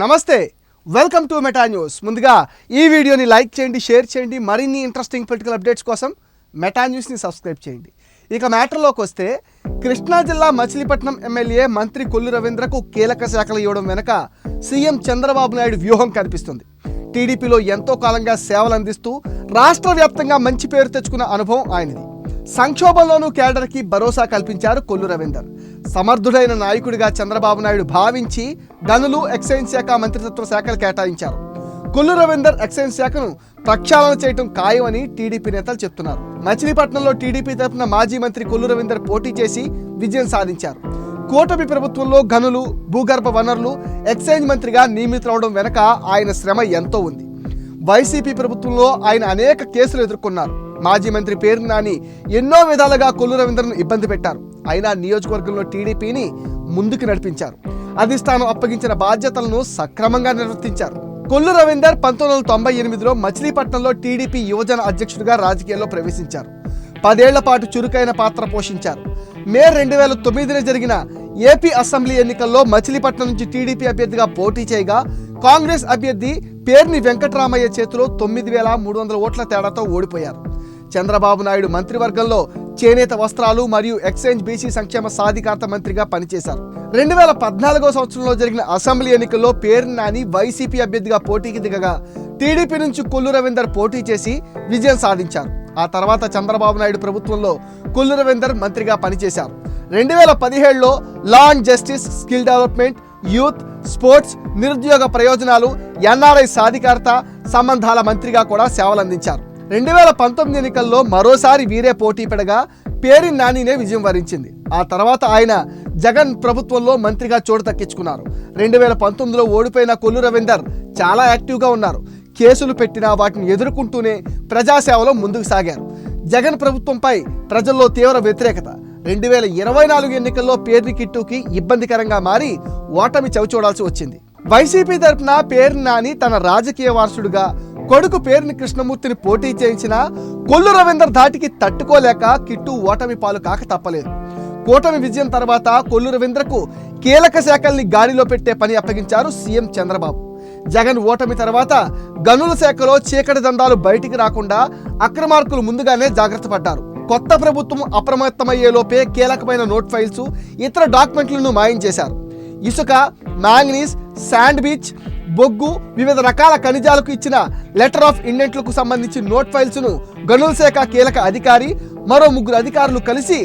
నమస్తే welcome to meta news ముందుగా ఈ వీడియోని లైక్ చేయండి షేర్ చేయండి మరిన్ని ఇంట్రెస్టింగ్ పొలిటికల్ అప్డేట్స్ కోసం మెటా న్యూస్ని సబ్స్క్రైబ్ చేయండి. ఇక మ్యాటర్లోకి వస్తే కృష్ణా జిల్లా మచిలీపట్నం ఎమ్మెల్యే మంత్రి కొల్లు రవీంద్రకు కీలక శాఖలు ఇవ్వడం వెనుక సీఎం చంద్రబాబు నాయుడు వ్యూహం కనిపిస్తుంది. టీడీపీలో ఎంతో కాలంగా సేవలు అందిస్తూ రాష్ట్ర వ్యాప్తంగా మంచి పేరు తెచ్చుకున్న అనుభవం ఆయనది. సంక్షోభంలోనూ కేడర్కి భరోసా కల్పించారు కొల్లు రవీందర్. సమర్థుడైన నాయకుడిగా చంద్రబాబు నాయుడు భావించి గనులు ఎక్సైజ్ శాఖ మంత్రిత్వ శాఖలు కేటాయించారు. కొల్లు రవీందర్ ఎక్సైజ్ శాఖను ప్రక్షాళన చేయటం ఖాయమని టీడీపీ నేతలు చెప్తున్నారు. మచిలీపట్నంలో టీడీపీ తరఫున మాజీ మంత్రి కొల్లు రవీందర్ పోటీ చేసి విజయం సాధించారు. కూటమి ప్రభుత్వంలో గనులు భూగర్భ వనరులు ఎక్సైజ్ మంత్రిగా నియమితులవడం వెనక ఆయన శ్రమ ఎంతో ఉంది. వైసీపీ ప్రభుత్వంలో ఆయన అనేక కేసులు ఎదుర్కొన్నారు. మాజీ మంత్రి పేరు నాని ఎన్నో విధాలుగా కొల్లు రవీంద్రను ఇబ్బంది పెట్టారు. అయినా నియోజకవర్గంలో టీడీపీని ముందుకు నడిపించారు. అధిష్టానం అప్పగించిన బాధ్యతలను సక్రమంగా నిర్వర్తించారు. కొల్లు రవీందర్ పంతొమ్మిది వందల తొంభై ఎనిమిదిలో మచిలీపట్నంలో టీడీపీ యువజన అధ్యక్షుడిగా రాజకీయాల్లో ప్రవేశించారు. పదేళ్ళ పాటు చురుకైన పాత్ర పోషించారు. మే రెండు వేల తొమ్మిదిన జరిగిన ఏపీ అసెంబ్లీ ఎన్నికల్లో మచిలీపట్నం నుంచి టీడీపీ అభ్యర్థిగా పోటీ చేయగా కాంగ్రెస్ అభ్యర్థి పేర్ని వెంకటరామయ్య చేతిలో తొమ్మిది వేల మూడు వందల ఓట్ల తేడాతో ఓడిపోయారు. చంద్రబాబు నాయుడు మంత్రివర్గంలో చేనేత వస్త్రాలు మరియు ఎక్స్చేంజ్ బీసీ సంక్షేమ సాధికారత మంత్రిగా పనిచేశారు. రెండు వేల పద్నాలుగో సంవత్సరంలో జరిగిన అసెంబ్లీ ఎన్నికల్లో పేరు నాని వైసీపీ అభ్యర్థిగా పోటీకి దిగగా టీడీపీ నుంచి కొల్లు రవీందర్ పోటీ చేసి విజయం సాధించారు. ఆ తర్వాత చంద్రబాబు నాయుడు ప్రభుత్వంలో కొల్లు రవీందర్ మంత్రిగా పనిచేశారు. రెండు వేల పదిహేడులో law and justice skill development youth sports నిరుద్యోగ ప్రయోజనాలు ఎన్ఆర్ఐ సాధికారత సంబంధాల మంత్రిగా కూడా సేవలందించారు. రెండు వేల పంతొమ్మిది ఎన్నికల్లో మరోసారి వీరే పోటీ పడగా పేరి నానినే విజయం వరించింది. ఆ తర్వాత ఆయన జగన్ ప్రభుత్వంలో మంత్రిగా చోటు దక్కించుకున్నారు. రెండు వేల పంతొమ్మిదిలో ఓడిపోయిన కొల్లు రవీందర్ చాలా యాక్టివ్గా ఉన్నారు. కేసులు పెట్టినా వాటిని ఎదుర్కొంటూనే ప్రజాసేవలో ముందుకు సాగారు. జగన్ ప్రభుత్వంపై ప్రజల్లో తీవ్ర వ్యతిరేకత. రెండు వేల ఇరవై నాలుగు ఎన్నికల్లో పేర్ని కిట్టుకి ఇబ్బందికరంగా మారి ఓటమి చవిచూడాల్సి వచ్చింది. వైసీపీ తరఫున పేరు నాని తన రాజకీయ వారసుడుగా కొడుకు పేరుని కృష్ణమూర్తిని పోటీ చేయించిన కొల్లు రవీందర్ ధాటికి తట్టుకోలేక కిట్టు ఓటమి పాలు కాక తప్పలేదు. కూటమి విజయం తర్వాత కొల్లు రవీంద్రకు కీలక శాఖల్ని గాడిలో పెట్టే పని అప్పగించారు సీఎం చంద్రబాబు. జగన్ ఓటమి తర్వాత గనుల శాఖలో చీకటి దందాలు బయటికి రాకుండా అక్రమార్కులు ముందుగానే జాగ్రత్త పడ్డారు. కొత్త ప్రభుత్వం అప్రమత్తమయ్యేలోపే కీలకమైన నోట్ ఫైల్స్ ఇతర డాక్యుమెంట్లను మాయం చేశారు. ఇసుక మ్యాంగనీస్ శాండ్ బీచ్ బొగ్గు వివిధ రకాల ఖనిజాలకు ఇచ్చిన లెటర్ ఆఫ్ ఇండెంట్లకు సంబంధించి నోట్ ఫైల్స్ను గనుల శాఖ కీలక అధికారి మరో ముగ్గురు అధికారులు కలిసి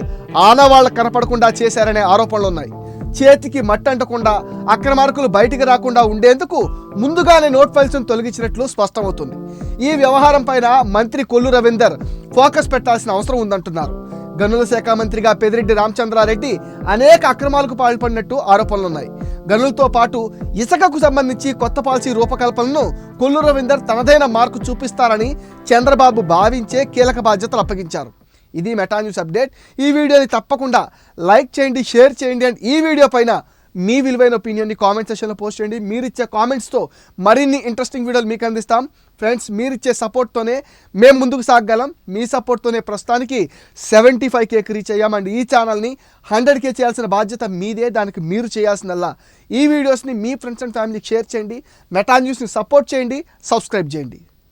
ఆనవాళ్ళ కనపడకుండా చేశారనే ఆరోపణలు ఉన్నాయి. చేతికి మట్టంటకుండా అక్రమార్కులు బయటికి రాకుండా ఉండేందుకు ముందుగానే నోట్ ఫైల్స్ను తొలగించినట్లు స్పష్టమవుతుంది. ఈ వ్యవహారం పైన మంత్రి కొల్లు రవీందర్ ఫోకస్ పెట్టాల్సిన అవసరం ఉందంటున్నారు. గనుల శాఖ మంత్రిగా పెదిరెడ్డి రామచంద్రారెడ్డి అనేక అక్రమాలకు పాల్పడినట్టు ఆరోపణలున్నాయి. గనులతో పాటు ఇసుకకు సంబంధించి కొత్త పాలసీ రూపకల్పనను కొల్లు రవీందర్ తనదైన మార్కు చూపిస్తారని చంద్రబాబు భావించే కీలక బాధ్యతలు అప్పగించారు. ఇది మెటా న్యూస్ అప్డేట్. ఈ వీడియోని తప్పకుండా లైక్ చేయండి షేర్ చేయండి అండ్ ఈ వీడియో పైన మీ విలువైన ఒపీనియన్ని కామెంట్ సెక్షన్లో పోస్ట్ చేయండి. మీరు ఇచ్చే కామెంట్స్తో మరిన్ని ఇంట్రెస్టింగ్ వీడియోలు మీకు అందిస్తాం. ఫ్రెండ్స్ మీరిచ్చే సపోర్ట్తోనే మేము ముందుకు సాగగలం. మీ సపోర్ట్తోనే ప్రస్తుతానికి సెవెంటీ ఫైవ్ కేకి రీచ్ అయ్యాం. అండ్ ఈ ఛానల్ని హండ్రెడ్ కే చేయాల్సిన బాధ్యత మీదే. దానికి మీరు చేయాల్సిందల్లా. ఈ వీడియోస్ని మీ ఫ్రెండ్స్ అండ్ ఫ్యామిలీకి షేర్ చేయండి. మెటా న్యూస్ని సపోర్ట్ చేయండి. సబ్స్క్రైబ్ చేయండి.